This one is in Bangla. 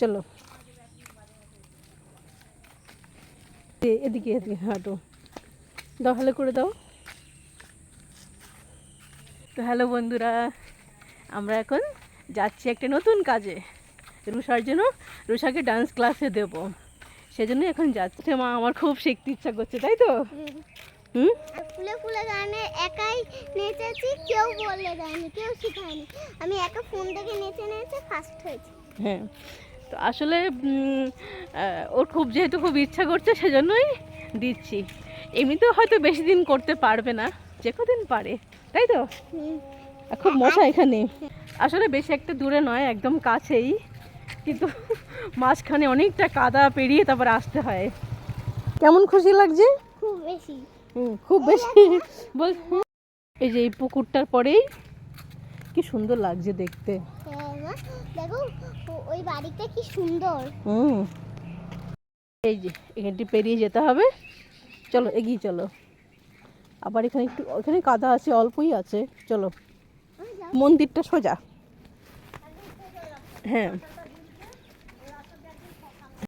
চলো। এদিকে এদিকে হাঁটো। দাও হ্যালো করে দাও। তো হ্যালো বন্ধুরা আমরা এখন যাচ্ছি একটা নতুন কাজে। রুষার জন্য রুষাকে ডান্স ক্লাসে দেব। সেজন্য এখন যাচ্ছে। মা আমার খুব শিখতে ইচ্ছা করছে তাই তো? হুম। ফুলে ফুলে গানে একাই নেচেছি কেউ বলে দেয়নি কেউ শেখায়নি। আমি একা ফোন থেকে নেচে নেচে ফার্স্ট হয়েছি। হ্যাঁ। তো আসলে ওর খুব যেহেতু খুব ইচ্ছা করছে সেজন্যই দিচ্ছি। এমনিতেও হয়তো বেশি দিন করতে পারবে না যে কদিন পারে তাই তো? খুব মশা এখানে। আসলে বেশি একটা দূরে নয় একদম কাছেই। কিন্তু মাঝখানে অনেকটা কাদা পেরিয়ে তারপর আসতে হয়। কেমন খুশি লাগছে? খুব বেশি। খুব বেশি। বল এই যে এই পুকুরটার পরেই কি সুন্দর লাগছে দেখতে। হ্যাঁ, দেখো ওই বাড়িটা কি সুন্দর। হুম। এই যে এখানটি পেরিয়ে যেতে হবে। চলো এগিয়ে চলো। আবার এখানে একটু ওখানে কাদা আছে অল্পই আছে। চলো। মন্দিরটা সোজা। হ্যাঁ।